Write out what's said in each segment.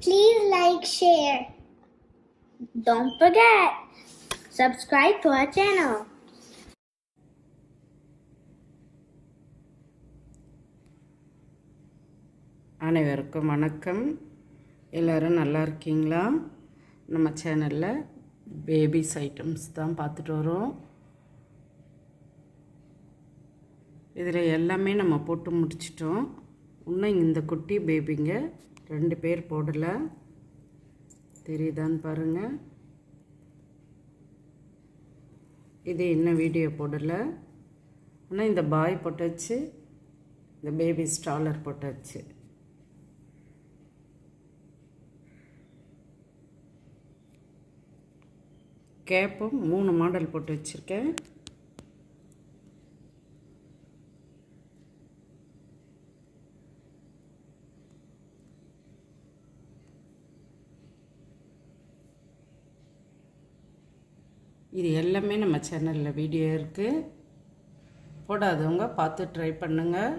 Please like, share. Don't forget, subscribe to our channel. அனைவருக்கும் வணக்கம் எல்லோரும் நல்லா இருக்கீங்களா நம்ம சேனலில் பேபிஸ் ஐட்டம்ஸ் தான் பார்த்துட்டு வரோம் இதில் எல்லாமே நம்ம போட்டு முடிச்சிட்டோம் இன்னும் இந்த குட்டி பேபிங்க ரெண்டு பேர் போடலை. தெரியுதான்னு பாருங்கள் இது இன்னும் வீடியோ போடலை. ஆனால் இந்த பாய் போட்டாச்சு. இந்த பேபி ஸ்டாலர் போட்டாச்சு. கேப்பும் மூணு மாடல் போட்டு வச்சுருக்கேன். இது எல்லாமே நம்ம சேனலில் வீடியோ இருக்குது போடாதவங்க பார்த்து ட்ரை பண்ணுங்கள்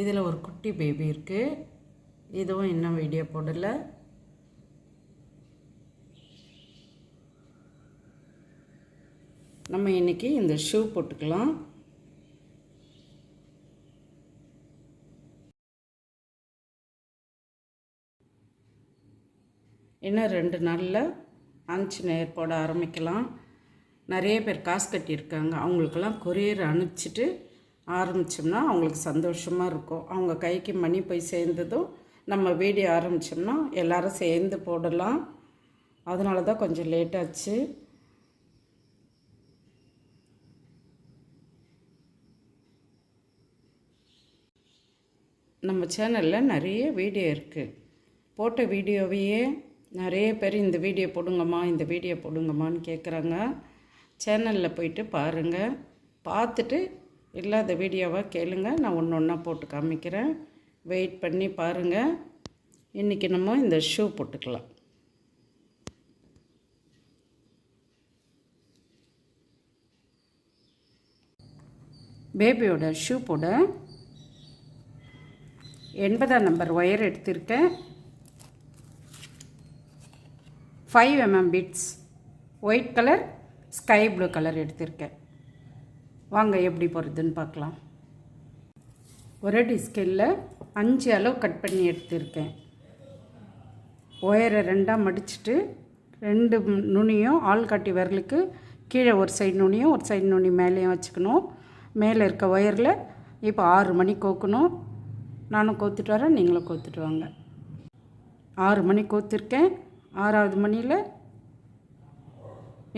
இதில் ஒரு குட்டி பேபி இருக்குது இதுவும் இன்னும் வீடியோ போடலை. நம்ம இன்றைக்கி இந்த ஷூ போட்டுக்கலாம். இன்னும் ரெண்டு நாளில் ஆஞ்சநேயர் போட ஆரம்பிக்கலாம். நிறைய பேர் காசு கட்டியிருக்காங்க. அவங்களுக்கெல்லாம் கொரியர் அனுப்பிச்சிட்டு ஆரம்பித்தோம்னா அவங்களுக்கு சந்தோஷமாக இருக்கும். அவங்க கைக்கு மணி போய் சேர்ந்ததும் நம்ம வீடியோ ஆரம்பித்தோம்னா எல்லோரும் சேர்ந்து போடலாம். அதனால தான் கொஞ்சம் லேட்டாச்சு நம்ம சேனலில் நிறைய வீடியோ இருக்குது போட்ட வீடியோவையே நிறைய பேர் இந்த வீடியோ போடுங்கம்மா இந்த வீடியோ போடுங்கம்மான்னு கேட்குறாங்க சேனலில் போயிட்டு பாருங்கள் பார்த்துட்டு இல்லாத வீடியோவாக கேளுங்க. நான் ஒன்று ஒன்றா போட்டு காமிக்கிறேன். வெயிட் பண்ணி பாருங்கள் இன்றைக்கி நம்ம இந்த ஷூ போட்டுக்கலாம். பேபியோட ஷூ போட எண்பதாம் நம்பர் ஒயர் எடுத்திருக்கேன். Five MM bits white colour sky blue colour எடுத்திருக்கேன். வாங்க எப்படி போகிறதுன்னு பார்க்கலாம். ஒரு டிஸ்கெல்லில் அஞ்சு அளவு கட் பண்ணி எடுத்திருக்கேன். ஒயரை ரெண்டாக மடிச்சுட்டு ரெண்டு நுனியும் ஆள் காட்டி விரலுக்கு கீழே ஒரு சைடு நுனியும் ஒரு சைடு நுனி மேலேயும் வச்சுக்கணும். மேலே இருக்க ஒயரில் இப்போ ஆறு மணி கோக்கணும். நானும் கோத்துட்டு வரேன் நீங்களும் கோத்துட்டு வாங்க. ஆறு மணி கோத்திருக்கேன். ஆறாவது மணியில்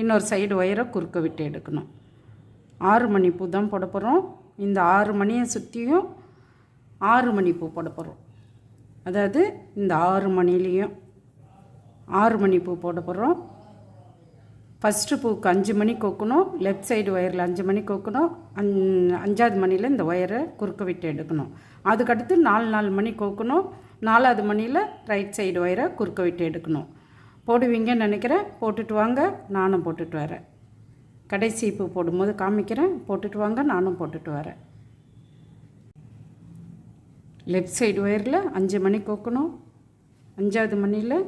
இன்னொரு சைடு ஒயரை குறுக்க விட்டு எடுக்கணும். ஆறு மணி பூ தான் போட போகிறோம் இந்த ஆறு மணியை சுற்றியும் ஆறு மணி பூ போட போகிறோம் அதாவது இந்த ஆறு மணிலேயும் ஆறு மணி பூ போட போகிறோம் ஃபஸ்ட்டு பூக்கு அஞ்சு மணி கொக்கணும். லெஃப்ட் சைடு ஒயரில் அஞ்சு மணி கோக்கணும். அஞ் அஞ்சாவது மணியில் இந்த ஒயரை குறுக்க விட்டு எடுக்கணும். அதுக்கடுத்து நாலு நாலு மணி கொக்கணும். நாலாவது மணியில் ரைட் சைடு ஒயரை குறுக்க விட்டு எடுக்கணும். போடுவீங்கன்னு நினைக்கிறேன். போட்டுட்டு வாங்க நானும் போட்டுட்டு வரேன். கடைசி பூ போடும்போது காமிக்கிறேன். போட்டுட்டு வாங்க நானும் போட்டுட்டு வரேன். லெஃப்ட் சைடு ஒயரில் அஞ்சு மணி கோக்கணும். அஞ்சாவது மணியில்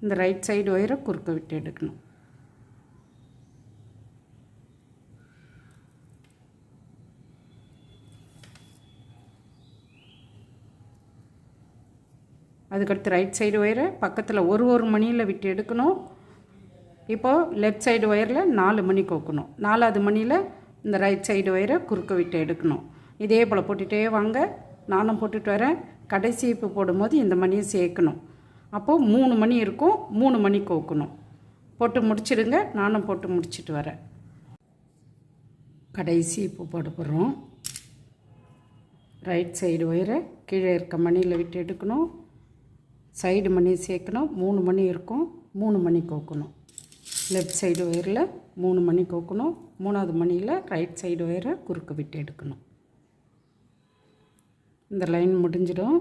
இந்த ரைட் சைடு ஒயரை குறுக்க விட்டு எடுக்கணும். அதுக்கடுத்து ரைட் சைடு ஒயரை பக்கத்தில் ஒரு ஒரு மணியில் விட்டு எடுக்கணும். இப்போது லெஃப்ட் சைடு ஒயரில் நாலு மணி கோக்கணும். நாலாவது மணியில் இந்த ரைட் சைடு ஒயரை குறுக்க விட்டு எடுக்கணும். இதே போல் போட்டுகிட்டே வாங்க. நானும் போட்டுட்டு வரேன். கடைசி இப்போ போடும்போது இந்த மணியை சேர்க்கணும். அப்போது மூணு மணி இருக்கும். மூணு மணி கோக்கணும். போட்டு முடிச்சிடுங்க. நானும் போட்டு முடிச்சிட்டு வரேன். கடைசி இப்போ போட போகிறோம் ரைட் சைடு ஒயரை கீழே இருக்க மணியில் விட்டு எடுக்கணும். சைடு மணி சேர்க்கணும் மூணு மணி இருக்கும் மூணு மணி கோக்கணும். லெஃப்ட் சைடு ஒயரில் மூணு மணி கோக்கணும் மூணாவது மணியில் ரைட் சைடு ஒயரை குறுக்கு விட்டு எடுக்கணும். இந்த லைன் முடிஞ்சிடும்.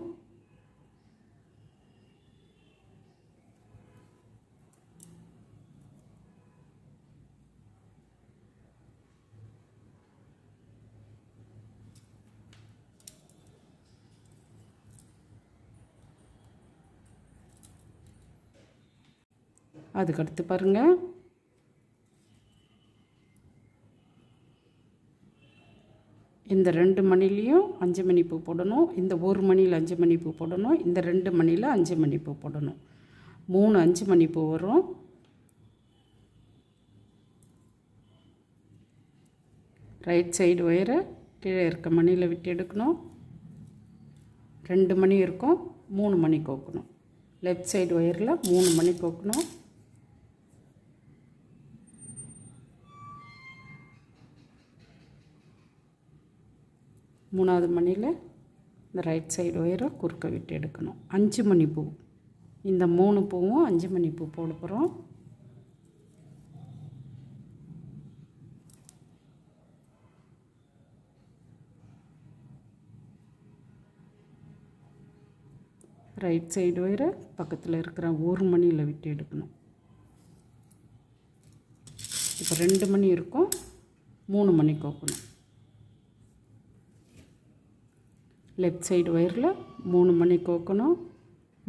அதுக்கடுத்து பாருங்கள் இந்த ரெண்டு மணிலையும் அஞ்சு மணி பூ போடணும். இந்த ஒரு மணியில் அஞ்சு மணி பூ போடணும். இந்த ரெண்டு மணியில் அஞ்சு மணி பூ போடணும். மூணு அஞ்சு மணி பூ வரும். ரைட் சைடு ஒயரை கீழே இருக்க மணியில் விட்டு எடுக்கணும். ரெண்டு மணி இருக்கும். மூணு மணி கோக்கணும். லெஃப்ட் சைடு ஒயரில் மூணு மணி கோக்கணும். மூணாவது மணியில் இந்த ரைட் சைடு ஒயரை குறுக்க விட்டு எடுக்கணும். அஞ்சு மணி பூ. இந்த மூணு பூவும் அஞ்சு மணி பூ போட போகிறோம் ரைட் சைடு ஒயரை பக்கத்தில் இருக்கிற ஒரு மணியில் விட்டு எடுக்கணும். இப்போ ரெண்டு மணி இருக்கும். மூணு மணிக்கு ஓப்பணும் லெஃப்ட் சைடு ஒயரில் மூணு மணி கோக்கணும்.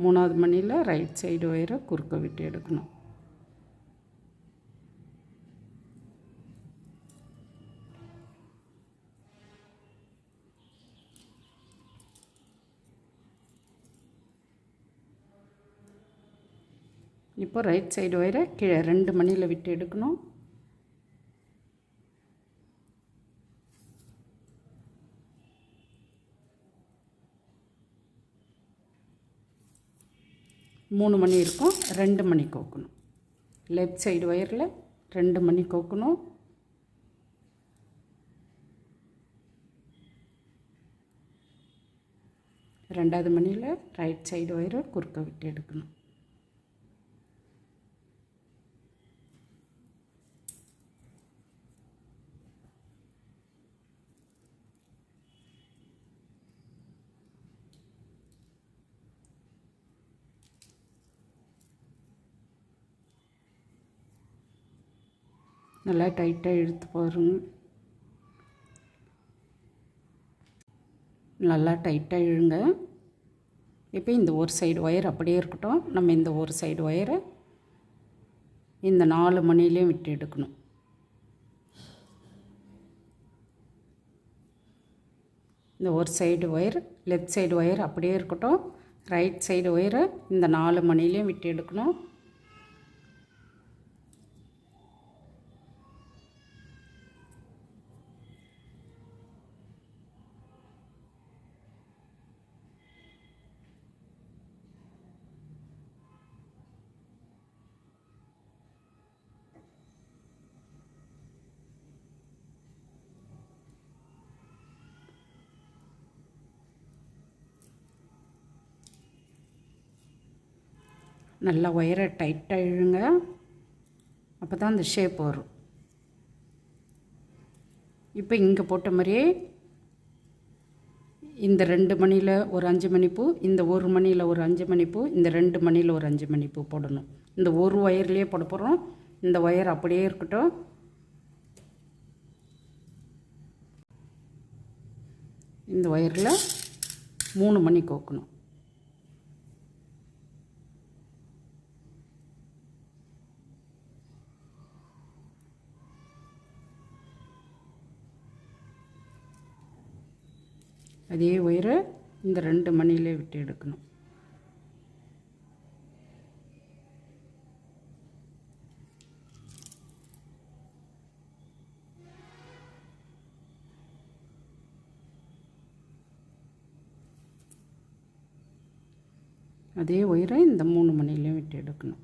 மூணாவது மணியில் ரைட் சைடு ஒயரை குறுக்க விட்டு எடுக்கணும். இப்போ ரைட் சைடு ஒயரை கீழே ரெண்டு மணியில் விட்டு எடுக்கணும். மூணு மணி இருக்கும் ரெண்டு மணி கோக்கணும். லெஃப்ட் சைடு ஒயரில் ரெண்டு மணி கோக்கணும். ரெண்டாவது மணியில் ரைட் சைடு ஒயரை குறுக்க விட்டு எடுக்கணும். நல்லா டைட்டாக இழுத்து பாருங்க. நல்லா டைட்டாக இழுங்க. இப்போ இந்த ஒரு சைடு ஒயர் அப்படியே இருக்கட்டும். நம்ம இந்த ஒரு சைடு ஒயரை இந்த நாலு மணிலையும் விட்டு எடுக்கணும். இந்த ஒரு side wire left side wire அப்படியே இருக்கட்டும். ரைட் சைடு ஒயரை இந்த நாலு மணிலையும் விட்டு எடுக்கணும். நல்லா ஒயரை டைட்டாக இழுங்க. அப்போ தான் அந்த ஷேப் வரும். இப்போ இங்கே போட்ட மாதிரியே இந்த ரெண்டு மணியில் ஒரு அஞ்சு மணிப்பூ இந்த ஒரு மணியில் ஒரு அஞ்சு மணிப்பூ இந்த ரெண்டு மணியில் ஒரு அஞ்சு மணிப்பூ போடணும். இந்த ஒரு ஒயர்லேயே போட போகிறோம் இந்த ஒயர் அப்படியே இருக்கட்டும். இந்த ஒயரில் மூணு மணி கோக்கணும். அதே ஒயரை இந்த ரெண்டு மணிலே விட்டு எடுக்கணும். அதே ஒயரை இந்த மூணு மணிலையும் விட்டு எடுக்கணும்.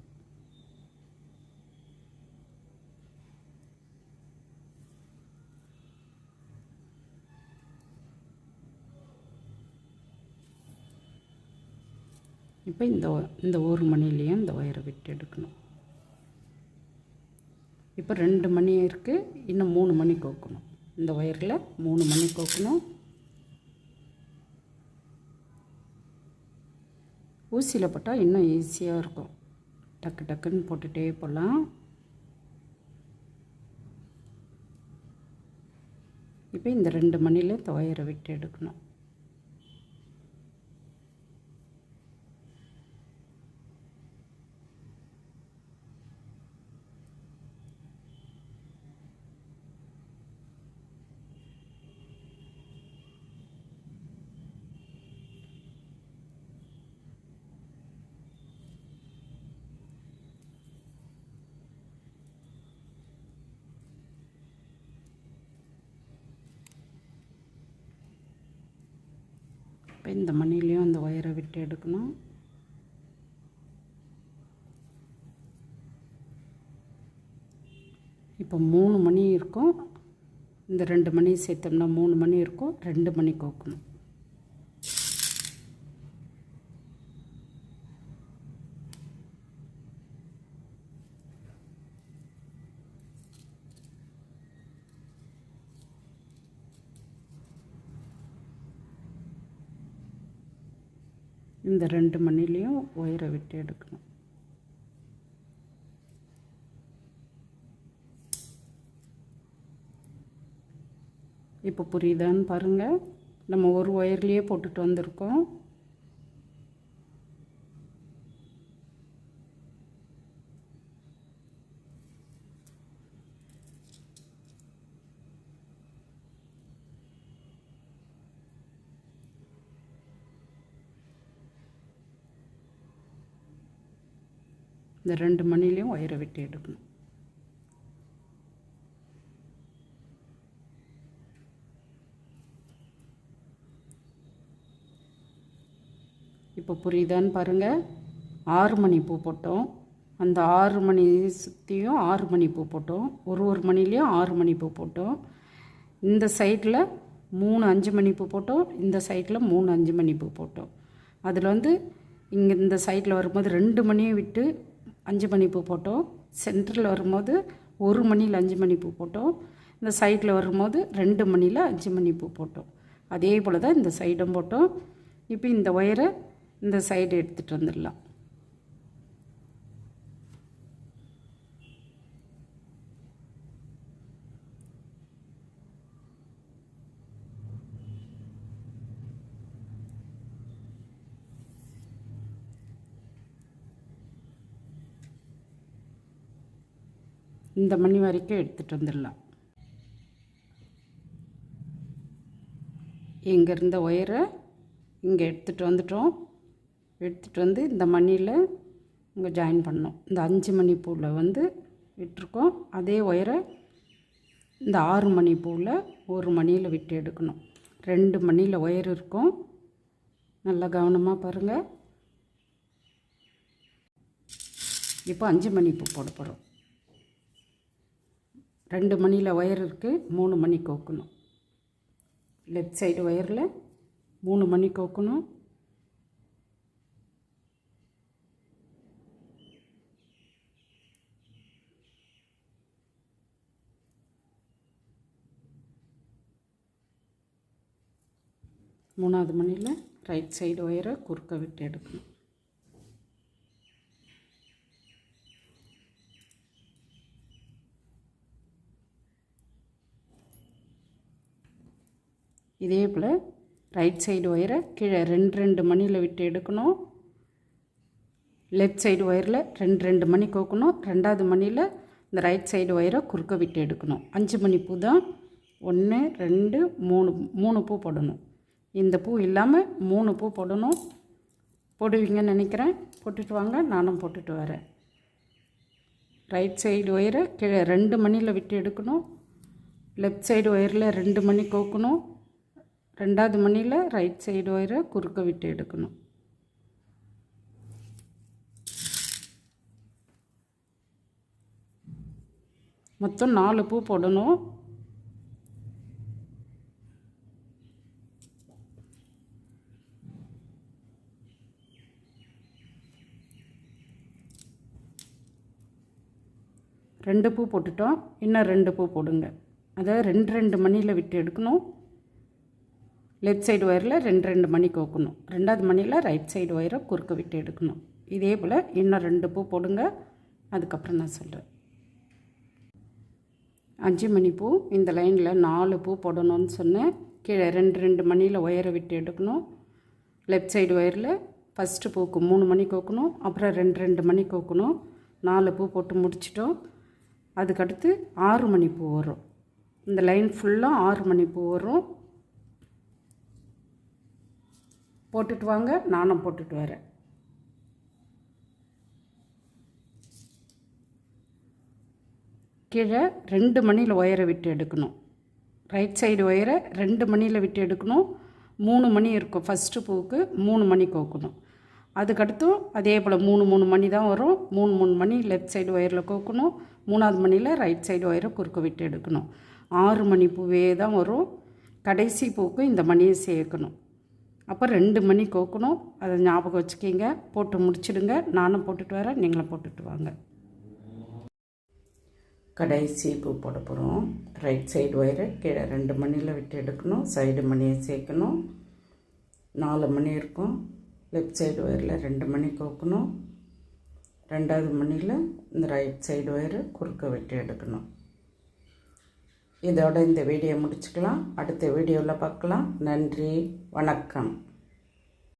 இப்போ இந்த இந்த ஒரு மணிலையும் இந்த ஒயரை விட்டு எடுக்கணும். இப்போ ரெண்டு மணி இருக்குது இன்னும் மூணு மணி கோக்கணும். இந்த ஒயரில் மூணு மணி கோக்கணும். ஊசியில் போட்டால் இன்னும் ஈஸியாக இருக்கும். டக்கு டக்குன்னு போட்டுகிட்டே போகலாம் இப்போ இந்த ரெண்டு மணியில் இந்த ஒயரை விட்டு எடுக்கணும். இப்போ இந்த மணிலையும் அந்த ஒயரை விட்டு எடுக்கணும். இப்போ மூணு மணி இருக்கும். இந்த ரெண்டு மணி சேர்த்தோம்னா மூணு மணி இருக்கும். ரெண்டு மணி கோக்கணும். இந்த ரெண்டு மணிலையும் ஒயரை விட்டு எடுக்கணும். இப்போ புரியுதான்னு பாருங்கள் நம்ம ஒரு ஒயர்லேயே போட்டுட்டு வந்திருக்கோம். இந்த ரெண்டு மணிலையும் ஒயரை விட்டு எடுக்கணும். இப்போ புரியுதான்னு பாருங்கள் ஆறு மணி பூ போட்டோம். அந்த ஆறு மணி சுற்றியும் ஆறு மணி பூ போட்டோம். ஒரு ஒரு மணிலேயும் ஆறு மணி பூ போட்டோம். இந்த சைடில் மூணு அஞ்சு மணி பூ போட்டோம். இந்த சைடில் மூணு அஞ்சு மணி பூ போட்டோம். அதில் வந்து இங்கே இந்த சைடில் வரும்போது ரெண்டு மணியை விட்டு அஞ்சு மணி பூ போட்டோம். சென்டரில் வரும்போது ஒரு மணியில் அஞ்சு மணி பூ போட்டோம். இந்த சைடில் வரும்போது ரெண்டு மணியில் அஞ்சு மணி பூ போட்டோம். அதே போல் தான் இந்த சைடும் போட்டோம். இப்போ இந்த ஒயரை இந்த சைடு எடுத்துகிட்டு வந்துடலாம். இந்த மணி வரைக்கும் எடுத்துகிட்டு வந்துடலாம். இங்கே இருந்த ஒயரை இங்கே எடுத்துகிட்டு வந்துட்டோம். எடுத்துகிட்டு வந்து இந்த மணியில் இங்கே ஜாயின் பண்ணோம். இந்த அஞ்சு மணி பூவில் வந்து விட்டுருக்கோம். அதே ஒயரை இந்த ஆறு மணி பூவில் ஒரு மணியில் விட்டு எடுக்கணும். ரெண்டு மணியில் ஒயர் இருக்கும். நல்லா கவனமாக பாருங்கள் இப்போ அஞ்சு மணி பூ போட போகிறோம் ரெண்டு மணியில் ஒயர் இருக்குது மூணு மணி கோக்கணும். லெஃப்ட் சைடு ஒயரில் மூணு மணி கோக்கணும். மூணாவது மணியில் ரைட் சைடு ஒயரை குறுக்க விட்டு எடுக்கணும். இதே போல் ரைட் சைடு ஒயரை கீழே ரெண்டு ரெண்டு மணியில் விட்டு எடுக்கணும். லெஃப்ட் சைடு ஒயரில் ரெண்டு ரெண்டு மணி கோக்கணும். ரெண்டாவது மணியில் இந்த ரைட் சைடு ஒயரை குறுக்க விட்டு எடுக்கணும். அஞ்சு மணி பூ தான் ஒன்று ரெண்டு மூணு மூணு பூ போடணும். இந்த பூ இல்லாமல் மூணு பூ போடணும். போடுவீங்கன்னு நினைக்கிறேன். போட்டுட்டு வாங்க நானும் போட்டுட்டு வரேன். ரைட் சைடு ஒயரை கீழே ரெண்டு மணியில் விட்டு எடுக்கணும். லெஃப்ட் சைடு ஒயரில் ரெண்டு மணி கோக்கணும். ரெண்டாவது மணியில் ரைட் சைடு ஒயரை குறுக்க விட்டு எடுக்கணும். மொத்தம் நாலு பூ போடணும். ரெண்டு பூ போட்டுட்டோம். இன்னும் ரெண்டு பூ போடுங்க. அதை ரெண்டு ரெண்டு மணியில் விட்டு எடுக்கணும். லெஃப்ட் சைடு ஒயரில் ரெண்டு ரெண்டு மணி கோக்கணும். ரெண்டாவது மணியில் ரைட் சைடு ஒயரை குறுக்க விட்டு எடுக்கணும். இதே போல் இன்னும் ரெண்டு பூ போடுங்க. அதுக்கப்புறம் நான் சொல்கிறேன். அஞ்சு மணி பூ இந்த லைனில் நாலு பூ போடணும்னு சொன்னேன். கீழே ரெண்டு ரெண்டு மணியில் ஒயரை விட்டு எடுக்கணும். லெஃப்ட் சைடு ஒயரில் ஃபஸ்ட்டு பூக்கு மூணு மணி கோக்கணும். அப்புறம் ரெண்டு ரெண்டு மணி கோக்கணும். நாலு பூ போட்டு முடிச்சிட்டோம். அதுக்கடுத்து ஆறு மணி பூ வரும். இந்த லைன் ஃபுல்லாக ஆறு மணி பூ வரும். போட்டுட்டு வாங்க நானும் போட்டுட்டு வரேன். கீழே ரெண்டு மணியில் ஒயரை விட்டு எடுக்கணும். ரைட் சைடு ஒயரை ரெண்டு மணியில் விட்டு எடுக்கணும். மூணு மணி இருக்கும் ஃபஸ்ட்டு பூவுக்கு மூணு மணி கோக்கணும். அதுக்கடுத்தும் அதே போல் மூணு மூணு மணி தான் வரும். மூணு மூணு மணி லெஃப்ட் சைடு ஒயரில் கோக்கணும். மூணாவது மணியில் ரைட் சைடு ஒயரை குறுக்க விட்டு எடுக்கணும். ஆறு மணி பூவே தான் வரும். கடைசி பூவுக்கு இந்த மணியை சேர்க்கணும். அப்போ ரெண்டு மணி கோக்கணும். அதை ஞாபகம் வச்சுக்கிங்க. போட்டு முடிச்சிடுங்க. நானும் போட்டுட்டு வரேன். நீங்களும் போட்டுட்டு வாங்க. கடைசி பூ போட போகிறோம் ரைட் சைடு ஒயரை. கீழே ரெண்டு மணியில் விட்டு எடுக்கணும். சைடு மணியை சேர்க்கணும். நாலு மணி இருக்கும். லெஃப்ட் சைடு ஒயரில் ரெண்டு மணி கோக்கணும். ரெண்டாவது மணியில் இந்த ரைட் சைடு ஒயரு குறுக்க விட்டு எடுக்கணும். இதோட இந்த வீடியோ முடிச்சுக்கலாம். அடுத்த வீடியோவில் பார்க்கலாம். நன்றி. வணக்கம்.